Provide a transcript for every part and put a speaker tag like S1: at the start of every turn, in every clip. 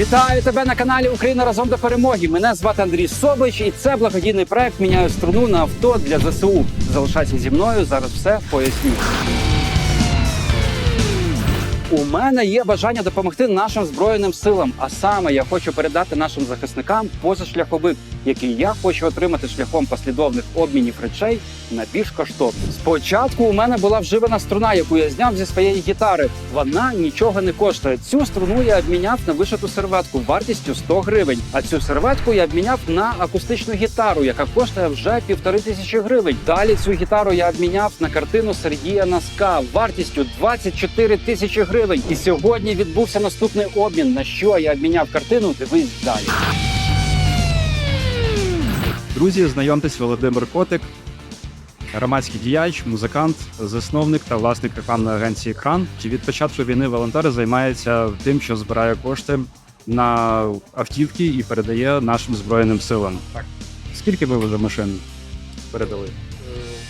S1: Вітаю тебе на каналі Україна разом до перемоги. Мене звати Андрій Собич, і це благодійний проект Міняю струну на авто для ЗСУ. Залишайся зі мною. Зараз все поясню. У мене є бажання допомогти нашим збройним силам. А саме я хочу передати нашим захисникам позашляховик, який я хочу отримати шляхом послідовних обмінів речей на більш коштовні. Спочатку у мене була вживана струна, яку я зняв зі своєї гітари. Вона нічого не коштує. Цю струну я обміняв на вишиту серветку вартістю 100 гривень. А цю серветку я обміняв на акустичну гітару, яка коштує вже півтори тисячі гривень. Далі цю гітару я обміняв на картину Сергія Наска вартістю 24 тисячі гривень. І сьогодні відбувся наступний обмін. На що я обміняв картину? Дивись далі.
S2: Друзі, знайомтесь, Володимир Котик, громадський діяч, музикант, засновник та власник рекламної агенції Кран. Від початку війни волонтер займається тим, що збирає кошти на автівки і передає нашим збройним силам. Так. Скільки ви вже машин передали?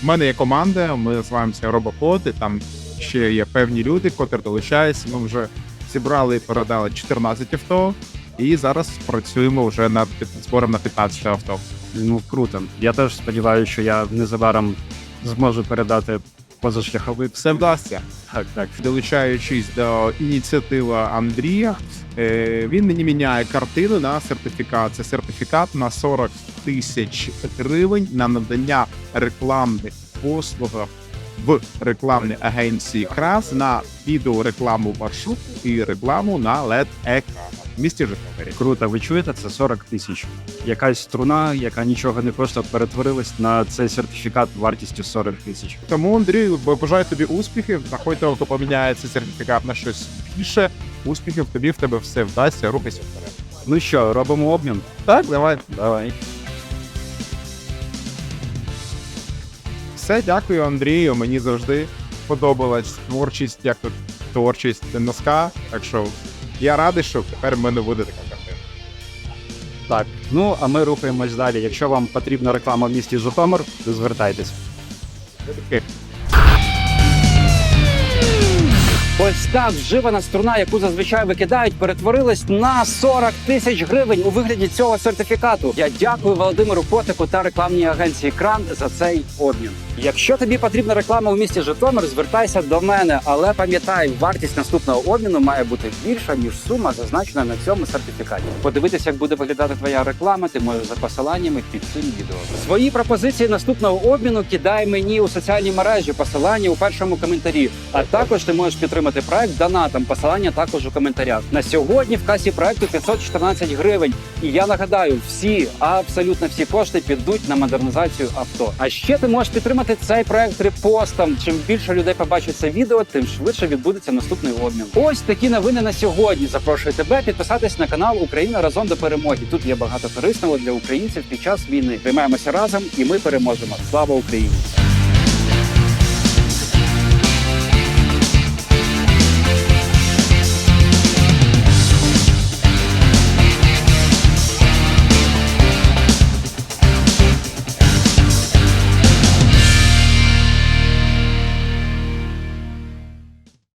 S3: У мене є команда, ми називаємося Робокод, і там ще є певні люди, котрі долучаються. Ми вже зібрали і передали 14 авто, і зараз працюємо вже над збором на 15 авто.
S2: Ну круто. Я теж сподіваюся, що я незабаром зможу передати позашляховик.
S3: Все вдасться.
S2: Так, так.
S3: Долучаючись до ініціативи Андрія, е, він мені міняє картину на сертифікат. Це сертифікат на 40 тисяч гривень на надання рекламних послуг в рекламній агенції Крас на відеорекламу маршруту і рекламу на led екран в місті Житомирі.
S2: Круто, ви чуєте, це 40 тисяч. Якась струна, яка нічого не коштує, перетворилась на цей сертифікат вартістю 40 тисяч.
S3: Тому Андрію бажаю тобі успіхів. Знаходь того, хто поміняє цей сертифікат на щось більше. Успіхів тобі в тебе все вдасться. Рухайся вперед.
S2: Ну що, робимо обмін?
S3: Так, давай.
S2: Давай.
S3: Все, дякую, Андрію. Мені завжди подобалась творчість, як тут творчість носка. Так що я радий, що тепер в мене буде така картина.
S2: Так, ну а ми рухаємось далі. Якщо вам потрібна реклама в місті Житомир, то звертайтесь.
S1: Ось так вживана струна, яку зазвичай викидають, перетворилась на 40 тисяч гривень у вигляді цього сертифікату. Я дякую Володимиру Котику та рекламній агенції Кран за цей обмін. Якщо тобі потрібна реклама у місті Житомир, звертайся до мене, але пам'ятай, вартість наступного обміну має бути більша ніж сума, зазначена на цьому сертифікаті. Подивитися, як буде виглядати твоя реклама, ти можеш за посиланнями під цим відео. Свої пропозиції наступного обміну кидай мені у соціальні мережі. Посилання у першому коментарі. А також ти можеш підтримати проект донатом. Посилання також у коментарях. На сьогодні в касі проекту 514 гривень. І я нагадаю, всі абсолютно всі кошти підуть на модернізацію авто. А ще ти можеш підтримати цей проект репостом. Чим більше людей побачить це відео, тим швидше відбудеться наступний обмін. Ось такі новини на сьогодні. Запрошую тебе підписатись на канал Україна разом до перемоги. Тут є багато корисного для українців під час війни. Приймаємося разом, і ми переможемо. Слава Україні!